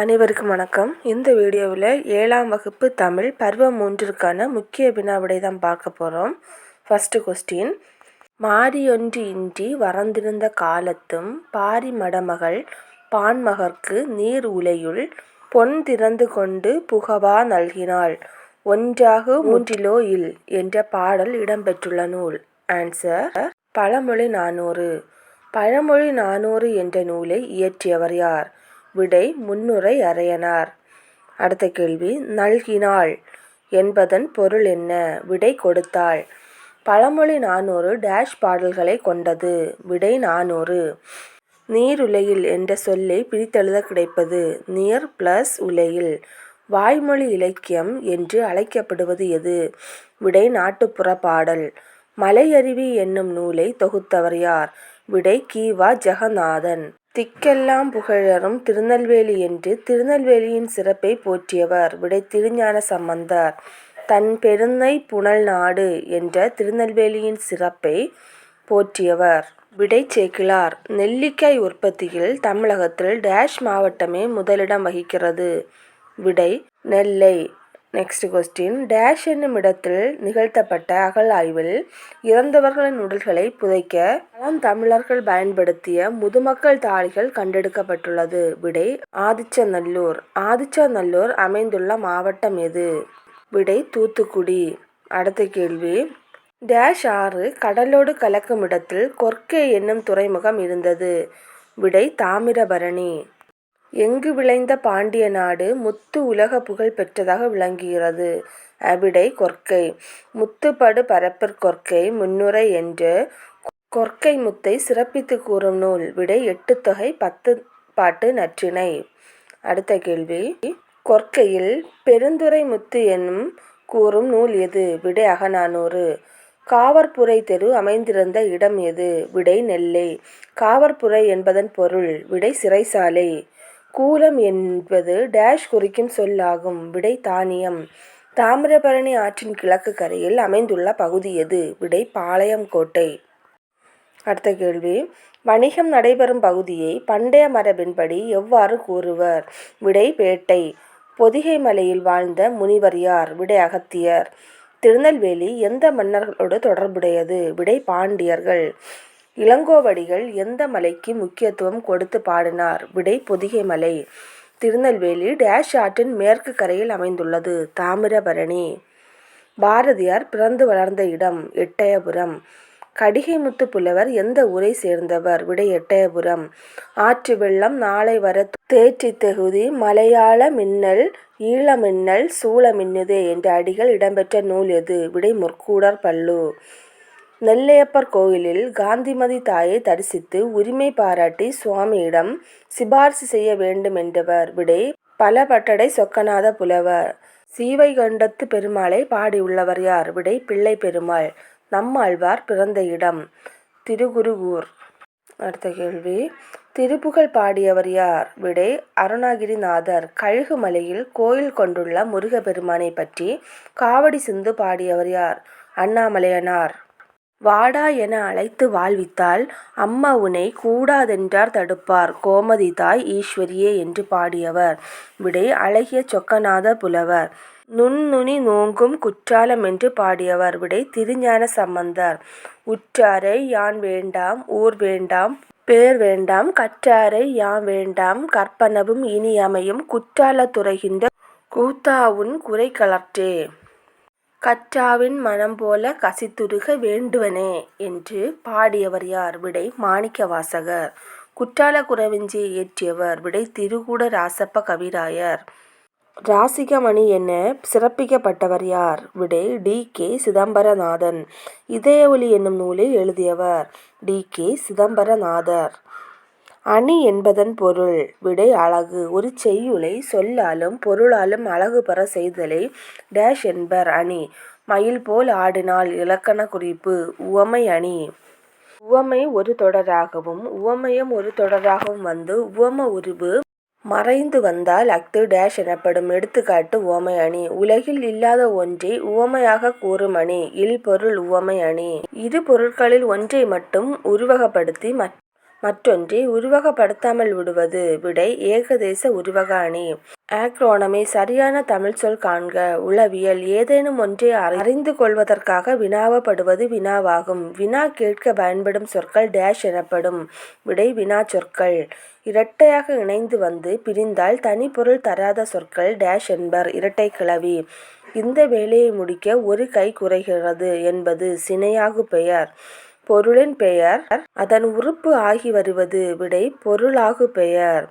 அனைவருக்கும் வணக்கம். இந்த வீடியோவில் ஏழாம் வகுப்பு தமிழ் பருவம் மூன்றிற்கான முக்கிய வினாவிடை தான் பார்க்க போகிறோம் ஃபஸ்ட்டு கொஸ்டின் மாரியொன்று இன்றி வறந்திருந்த காலத்தும் பாரி மடமகள் பான்மகற்கு நீர் உலையுள் பொன் திறந்து கொண்டு புகவா நல்கினாள். ஒன்றாக மூன்றிலோ இல் என்ற பாடல் இடம்பெற்றுள்ள நூல். ஆன்சர் பழமொழி நானூறு. பழமொழி நானூறு என்ற நூலை இயற்றியவர் யார்? விடை முன்னுரை அறையனார். அடுத்த கேள்வி நல்கினாள் என்பதன் பொருள் என்ன? விடை கொடுத்தாள். பழமொழி நானூறு டேஷ் பாடல்களை கொண்டது. விடை நானூறு. நீருலையில் என்ற சொல்லை பிரித்தெழுத கிடைப்பது. நீர் பிளஸ் உலையில். வாய்மொழி இலக்கியம் என்று அழைக்கப்படுவது எது? விடை நாட்டுப்புற பாடல். மலையருவி என்னும் நூலை தொகுத்தவர் யார்? விடை கீவா ஜெகநாதன். திக்கெல்லாம் புகழரும் திருநெல்வேலி என்று திருநெல்வேலியின் சிறப்பை போற்றியவர். விடை திருஞான சம்பந்தர். தன் பெருந்தை புனல் நாடு என்ற திருநெல்வேலியின் சிறப்பை போற்றியவர். விடை சேக்கிழார் நெல்லிக்காய் உற்பத்தியில் தமிழகத்தில் டேஷ் மாவட்டமே முதலிடம் வகிக்கிறது. விடை நெல்லை. நெக்ஸ்ட் கொஸ்டின் டேஷ் என்னும் இடத்தில் நிகழ்த்தப்பட்ட அகழாய்வில் இறந்தவர்களின் உடல்களை புதைக்க பழந்தமிழர்கள் பயன்படுத்திய முதுமக்கள் தாழிகள் கண்டெடுக்கப்பட்டுள்ளது. விடை ஆதிச்சநல்லூர். ஆதிச்சநல்லூர் அமைந்துள்ள மாவட்டம் எது? விடை தூத்துக்குடி. அடுத்த கேள்வி. டேஷ் ஆறு கடலோடு கலக்கும் இடத்தில் கொர்க்கே என்னும் துறைமுகம் இருந்தது. விடை தாமிரபரணி. எங்கு விளைந்த பாண்டிய நாடு முத்து உலக புகழ் பெற்றதாக விளங்குகிறது. அவிடை கொற்கை. முத்துப்படு பரப்பிற் கொற்கை முன்னுரை என்று கொற்கை முத்தை சிறப்பித்து கூறும் நூல். விடை எட்டுத்தொகை பத்து பாட்டு நற்றிணை. அடுத்த கேள்வி. கொற்கையில் பெருந்துறை முத்து என்னும் கூறும் நூல் எது? விடை அகநானூறு. காவற்புரை தெரு அமைந்திருந்த இடம் எது? விடை நெல்லை. காவற்புரை என்பதன் பொருள். விடை சிறைசாலை கூலம் என்பது டேஷ் குறிக்கும் சொல்லாகும். விடை தானியம். தாமிரபரணி ஆற்றின் கிழக்கு கரையில் அமைந்துள்ள பகுதி எது? விடை பாளையம் கோட்டை அடுத்த கேள்வி. வணிகம் நடைபெறும் பகுதியை பண்டைய மரபின்படி எவ்வாறு கூறுவர்? விடை பேட்டை. பொதிகை மலையில் வாழ்ந்த முனிவர் யார்? விடை அகத்தியர். திருநெல்வேலி எந்த மன்னர்களோடு தொடர்புடையது? விடை பாண்டியர்கள். இளங்கோவடிகள் எந்த மலைக்கு முக்கியத்துவம் கொடுத்து பாடினார்? விடை பொதிகை மலை. திருநெல்வேலி டேஷ் ஆற்றின் மேற்கு கரையில் அமைந்துள்ளது. தாமிரபரணி. பாரதியார் பிறந்து வளர்ந்த இடம் எட்டயபுரம். கடிகைமுத்து புலவர் எந்த ஊரை சேர்ந்தவர்? விடை எட்டயபுரம். ஆற்று வெள்ளம் நாளை வர தேற்றி தகுதி மலையாள மின்னல் ஈழ மின்னல் சூழ மின்னுதே என்ற அடிகள் இடம்பெற்ற நூல் எது? விடை முற்கூடர் பல்லு. நெல்லையப்பர் கோயிலில் காந்திமதி தாயை தரிசித்து உரிமை பாராட்டி சுவாமியிடம் சிபார்சு செய்ய வேண்டும் என்றவர் விடை பலபட்டடை சொக்கநாத புலவர். சீவைகண்டத்து பெருமாளை பாடியுள்ளவர் யார்? விடை பிள்ளை பெருமாள் நம்மாழ்வார் பிறந்த இடம் திருகுருகூர் அடுத்த கேள்வி திருப்புகழ் பாடியவர் யார்? விடை அருணாகிரிநாதர். கழுகு மலையில் கோயில் கொண்டுள்ள முருகப்பெருமானை பற்றி காவடி சிந்து பாடியவர் யார்? அண்ணாமலையனார். வாடா என அழைத்து வாழ்வித்தால் அம்மா உனை கூடாதென்றார் தடுப்பார் கோமதி தாய் ஈஸ்வரியே என்று பாடியவர். விடை அழகிய சொக்கநாத புலவர். நுண்ணுனி நோங்கும் குற்றாலம் என்று பாடியவர். விடை திருஞான சம்பந்தர். உற்றாரை யான் வேண்டாம் ஊர் வேண்டாம் பேர் வேண்டாம் கற்றாரை யாம் வேண்டாம் கற்பனவும் இனியமையும் அமையும் துறைகின்ற கூத்தாவுன் குறைகளற்றே கற்றாவின் மனம் போல கசித்துருக வேண்டுவனே என்று பாடியவர் யார்? விடை மாணிக்கவாசகர். குற்றால குறவஞ்சியை இயற்றியவர் விடை திருகூட ராசப்ப கவிராயர். ராசிகமணி என சிறப்பிக்கப்பட்டவர் யார்? விடை டி. கே. சிதம்பரநாதன். இதய ஒளி என்னும் நூலை எழுதியவர். டி. கே. சிதம்பரநாதர். அணி என்பதன் பொருள். விடை அழகு. ஒரு செய்யுளை சொல்லாலும் பொருளாலும் அழகு பெற செய்தலை டேஷ் என்பர் அணி. மயில் போல் ஆடினால் இலக்கண குறிப்பு. உவமை அணி. உவமை ஒரு தொடராகவும் உவமயம் ஒரு தொடராகவும் வந்து உவம உருவு மறைந்து வந்தால் அஃது டேஷ் எனப்படும் எடுத்துக்காட்டு உவமை அணி. உலகில் இல்லாத ஒன்றை உவமையாக கூறும் அணி. இல் பொருள் உவமை அணி. இரு பொருட்களில் ஒன்றை மட்டும் உருவகப்படுத்தி மற்றொன்றை உருவகப்படுத்தாமல் விடுவது. விடை ஏகதேச உருவக அணி. ஆக்ரோனமி சரியான தமிழ் சொல் காண்க. உளவியல் ஏதேனும் ஒன்றை அறிந்து கொள்வதற்காக வினாவப்படுவது வினாவாகும். வினா கேட்க பயன்படும் சொற்கள் டேஷ் எனப்படும். விடை வினா சொற்கள் இரட்டையாக இணைந்து வந்து பிரிந்தால் தனிப்பொருள் தராத சொற்கள் டேஷ் என்பர். இரட்டை கிளவி இந்த வேலையை முடிக்க ஒரு கை குறைகிறது என்பது சினையாகு பெயர். பொருளின் பெயர் அதன் உறுப்பு ஆகி வருவது. விடை பொருளாகு பெயர்.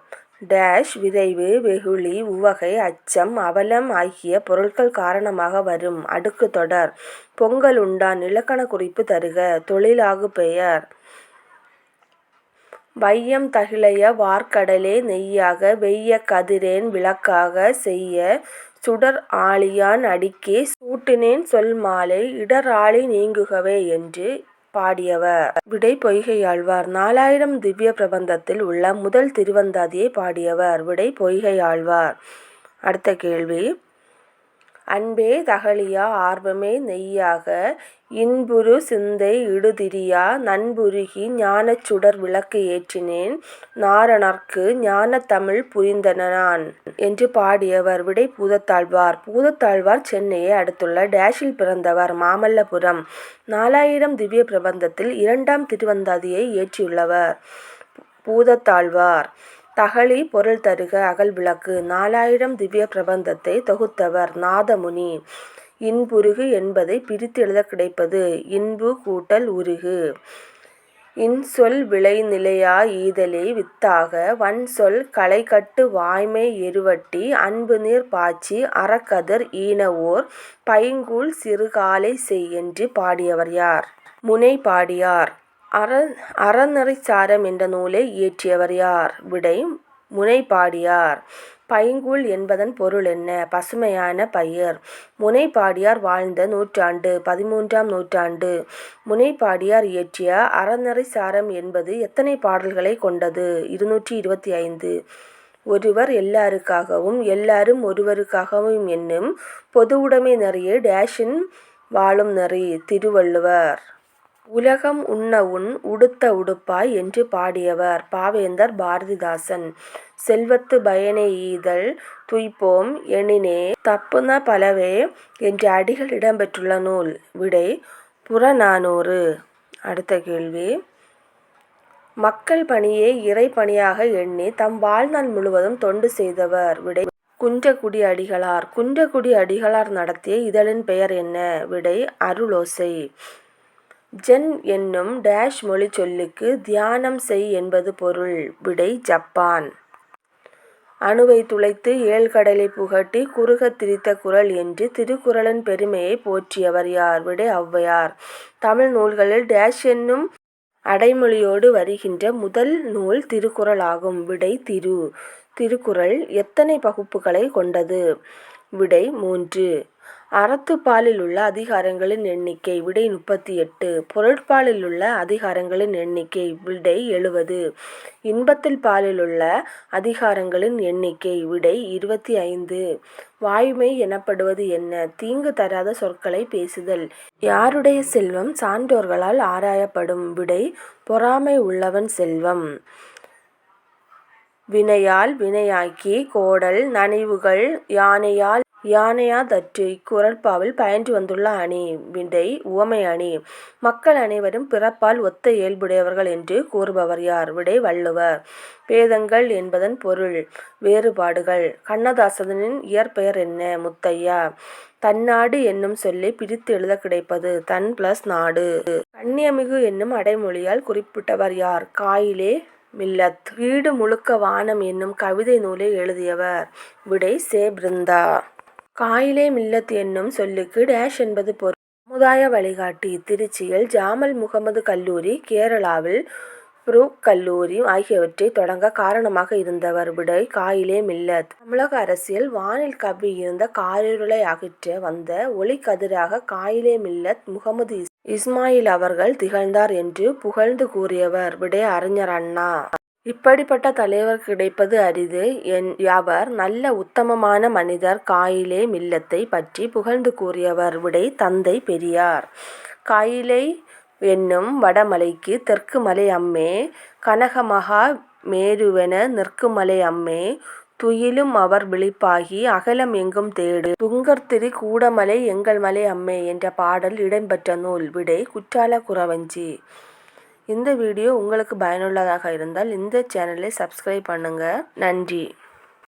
டேஷ் விரைவு வெகுளி உவகை அச்சம் அவலம் ஆகிய பொருட்கள் காரணமாக வரும். அடுக்கு தொடர். பொங்கல் உண்டான். இலக்கணக் குறிப்பு தருக. தொழிலாகு பெயர். வையம் தகிழைய வார்க்கடலே நெய்யாக வெய்யக் கதிரேன் விளக்காக செய்ய சுடர் ஆழியான் அடிக்கே சூட்டினேன் சொல் மாலை இடர் ஆளி நீங்குகவே என்று பாடியவர். விடை பொய்கையாழ்வார். நாலாயிரம் திவ்ய பிரபந்தத்தில் உள்ள முதல் திருவந்தாதியை பாடியவர். விடை பொய்கையாழ்வார். அடுத்த கேள்வி அன்பே தகழியா ஆர்வமே நெய்யாக இன்புறு சிந்தை இடுதிரியா நன்புருகி ஞானச் சுடர் விளக்கு ஏற்றினேன் நாரணர்க்கு ஞானத் தமிழ் புரிந்தனனான் என்று பாடியவர். விடை பூதத்தாழ்வார். பூதத்தாழ்வார் சென்னையை அடுத்துள்ள டேஷில் பிறந்தவர். மாமல்லபுரம். நாலாயிரம் திவ்ய பிரபந்தத்தில் இரண்டாம் திருவந்தாதியை இயற்றியுள்ளவர் பூதத்தாழ்வார். தகழி பொருள் தருக அகல் விளக்கு நாலாயிரம் திவ்ய பிரபந்தத்தை தொகுத்தவர் நாதமுனி. இன்புருகு என்பதை பிரித்து எழுத கிடைப்பது இன்பு கூட்டல் உருகு. இன்சொல் விளை நிலையா ஈதலே வித்தாக வன்சொல் களைகட்டு வாய்மை எருவட்டி அன்புநீர் பாய்ச்சி அறக்கதிர் ஈனவோர் பைங்கூழ் சிறுகாலை செய் என்று பாடியவர் யார்? முனை பாடியார் அற அறநெறி சாரம் என்ற நூலை இயற்றியவர் யார்? விடை முனைப்பாடியார். பைங்குள் என்பதன் பொருள் என்ன? பசுமையான பயிர். முனைப்பாடியார் வாழ்ந்த நூற்றாண்டு பதிமூன்றாம் நூற்றாண்டு. முனைப்பாடியார் இயற்றிய அறநெறிச்சாரம் என்பது எத்தனை பாடல்களைக் கொண்டது? இருநூற்றி இருபத்தி ஐந்து ஒருவர் எல்லாருக்காகவும் எல்லாரும் ஒருவருக்காகவும் என்னும் பொது உடைமை நெறியே டேஷின் வாழும் நெறி. திருவள்ளுவர். உலகம் உண்ண உண் உடுத்த உடுப்பாய் என்று பாடியவர் பாவேந்தர் பாரதிதாசன். செல்வத்து பயனை ஈதல் துய்ப்போம் எனினே தப்புந பலவே என்ற அடிகள் இடம்பெற்றுள்ள நூல். விடை புறநானூறு. அடுத்த கேள்வி மக்கள் பணியை இறைப்பணியாக பணியாக தம் வாழ்நாள் முழுவதும் தொண்டு செய்தவர். விடை குன்றக்குடி அடிகளார். குன்றக்குடி அடிகளார் நடத்திய இதழின் பெயர் என்ன? விடை அருளோசை. ஜென் என்னும் டேஷ் மொழிச்சொல்லுக்கு தியானம் செய் என்பது பொருள். விடை ஜப்பான். அணுவைத் துளைத்து ஏழ்கடலை புகட்டி குறுகத் திரித்த குரல் என்று திருக்குறளின் பெருமையைப் போற்றியவர் யார்? விடை ஔவையார். தமிழ் நூல்களில் டேஷ் என்னும் அடைமொழியோடு வருகின்ற முதல் நூல் திருக்குறள் ஆகும். விடை திரு. திருக்குறள் எத்தனை பகுப்புகளை கொண்டது? விடை மூன்று. அறத்துப்பாலிலுள்ள அதிகாரங்களின் எண்ணிக்கை? விடை முப்பத்தி எட்டு பொருட்பாலில் உள்ள அதிகாரங்களின் எண்ணிக்கை? விடை எழுபது. இன்பத்தில் பாலில் உள்ள அதிகாரங்களின் எண்ணிக்கை? விடை இருபத்தி ஐந்து வாய்மை எனப்படுவது என்ன? தீங்கு தராத சொற்களை பேசுதல். யாருடைய செல்வம் சான்றோர்களால் ஆராயப்படும்? விடை பொறாமை உள்ளவன் செல்வம். வினையால் வினையாக்கி கோடல் நனைவுகள் யானையால் யானையாதற்று. இக்குறட்பாவில் பயின்று வந்துள்ள அணி? விடை உவமை அணி. மக்கள் அனைவரும் பிறப்பால் ஒத்த இயல்புடையவர்கள் என்று கூறுபவர் யார்? விடை வள்ளுவர். பேதங்கள் என்பதன் பொருள். வேறுபாடுகள். கண்ணதாசனின் இயற்பெயர் என்ன? முத்தையா. தன்னாடு என்னும் சொல்லை பிரித்து எழுதக் கிடைப்பது தன் பிளஸ் நாடு. கண்ணியமிகு என்னும் அடைமொழியால் குறிப்பிட்டவர் யார்? காயிலே மில்லத். வீடு முழுக்க வானம் என்னும் கவிதை நூலை எழுதியவர்? விடை சே பிருந்தா. காயிலே மில்லத் என்னும் சொல்லுக்கு டேஷ் என்பது பொருள். சமுதாய வழிகாட்டி. திருச்சியில் ஜாமல் முகமது கல்லூரி கேரளாவில் புரூக் கல்லூரி ஆகியவற்றைத் தொடங்க காரணமாக இருந்தவர். விடை காயிலே மில்லத். தமிழக அரசியல் வானில் கவ்வியிருந்த காரிருளை அகற்ற வந்த ஒளிக்கதிராக காயிலே மில்லத் முகமது இஸ்மாயில் அவர்கள் திகழ்ந்தார் என்று புகழ்ந்து கூறியவர். விடை அறிஞர் அண்ணா. இப்படிப்பட்ட தலைவர் கிடைப்பது அரிது. என் அவர் நல்ல உத்தமமான மனிதர். காயிலே மில்லத்தைப் பற்றி புகழ்ந்து கூறியவர். விடை தந்தை பெரியார். காயிலை என்னும் வடமலைக்கு தெற்கு மலை அம்மே கனகமகா மேருவென நிற்குமலை அம்மே துயிலும் அவர் விழிப்பாகி அகலம் எங்கும் தேடு துங்கர்திரி கூடமலை எங்கள் மலை அம்மே என்ற பாடல் இடம்பெற்ற நூல் விடை குற்றால குறவஞ்சி இந்த வீடியோ உங்களுக்கு பயனுள்ளதாக இருந்தால் இந்த சேனலை சப்ஸ்கிரைப் பண்ணுங்கள் நன்றி.